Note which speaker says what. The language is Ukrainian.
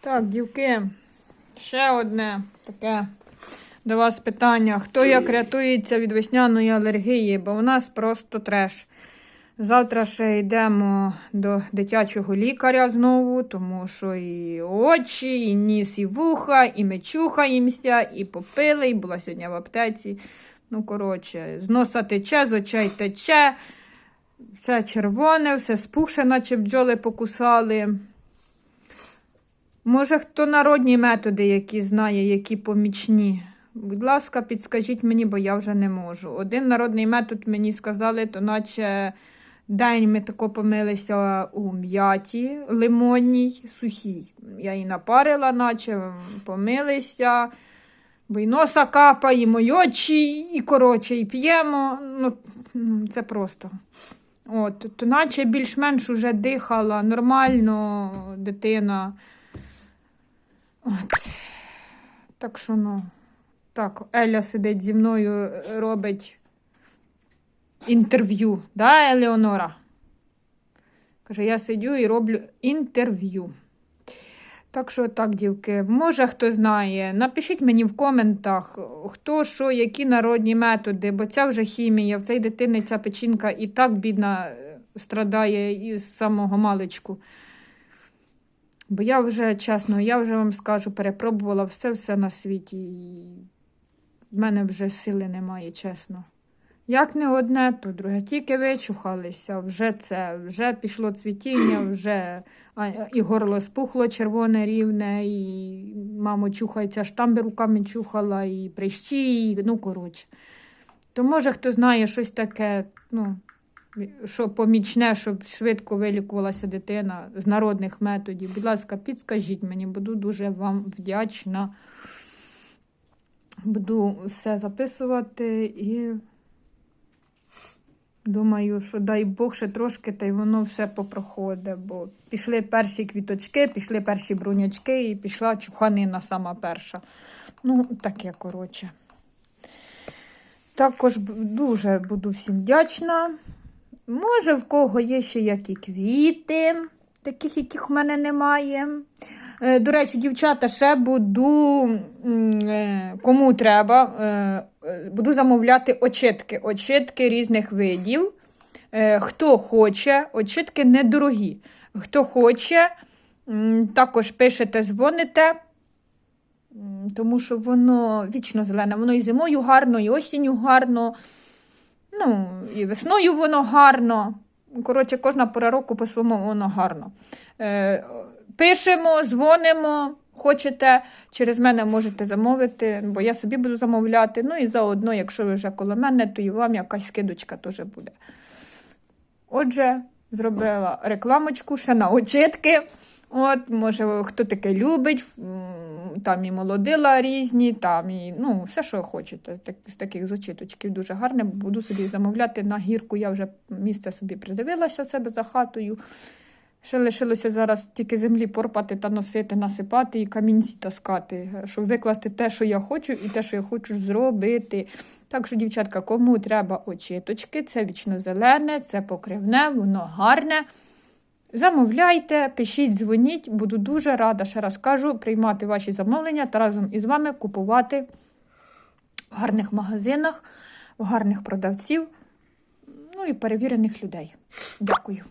Speaker 1: Так, дівки, ще одне таке до вас питання. Хто як рятується від весняної алергії, бо в нас просто треш. Завтра ще йдемо до дитячого лікаря знову, тому що і очі, і ніс, і вуха, і ми чухаємося, і попили, і була сьогодні в аптеці. Ну, коротше, з носа тече, з очей тече, все червоне, все спухше, наче бджоли покусали. Може, хто народні методи, які знає, які помічні. Будь ласка, підскажіть мені, бо я вже не можу. Один народний метод мені сказали, то наче день ми тако помилися у м'яті лимонній, сухій. Я її напарила, наче помилися, бо й носа капаємо, й очі, і коротше, і п'ємо. Ну, це просто. От, то наче більш-менш уже дихала нормально дитина. От. Так що ну. Так, Еля сидить зі мною, робить інтерв'ю. Да, Елеонора? Каже, я сидю і роблю інтерв'ю. Так що так, дівки, може хто знає, напишіть мені в коментах, хто що, які народні методи, бо ця вже хімія, в цій дитини ця печінка і так бідна е, страдає із самого маличку. Бо я вже, чесно, я вже вам скажу, перепробувала все-все на світі. І в мене вже сили немає, чесно. Як не одне, то друге. Тільки вичухалися, вже це, вже пішло цвітіння, вже а, і горло спухло червоне рівне, і мамо чухається, штамби руками чухала, і прищі, і, ну, коротше. То може хто знає щось таке, ну, що помічне, щоб швидко вилікувалася дитина з народних методів. Будь ласка, підскажіть мені, буду дуже вам вдячна. Буду все записувати і думаю, що дай Бог ще трошки, та й воно все попроходить. Бо пішли перші квіточки, пішли перші брунячки і пішла чуханина сама перша. Ну, таке, коротше. Також дуже буду всім вдячна. Може, в кого є ще які квіти, таких, яких в мене немає. Е, До речі, дівчата, ще буду, е, кому треба, е, буду замовляти очитки. Очитки різних видів. Хто хоче, очитки недорогі. Хто хоче, також пишете, дзвоните. Тому що воно вічно зелене, воно і зимою гарно, і осінню гарно. Ну, і весною воно гарно. Коротше, кожна пора року по-своєму воно гарно. Е, пишемо, дзвонимо, хочете, через мене можете замовити, бо я собі буду замовляти. Ну і заодно, якщо ви вже коло мене, то і вам якась скидочка теж буде. Отже, зробила рекламочку ще на очитки. От, може, хто таке любить, там і молодила різні, там і ну, все, що хочете. Так, з таких з очиточків дуже гарне. Буду собі замовляти на гірку. Я вже місце собі придивилася себе за хатою. Ще лишилося зараз тільки землі порпати та носити, насипати і камінці таскати, щоб викласти те, що я хочу, і те, що я хочу зробити. Так що, дівчатка, кому треба очиточки, це вічно зелене, це покривне, воно гарне. Замовляйте, пишіть, дзвоніть, буду дуже рада, ще раз кажу, приймати ваші замовлення та разом із вами купувати в гарних магазинах, в гарних продавців, ну і перевірених людей. Дякую.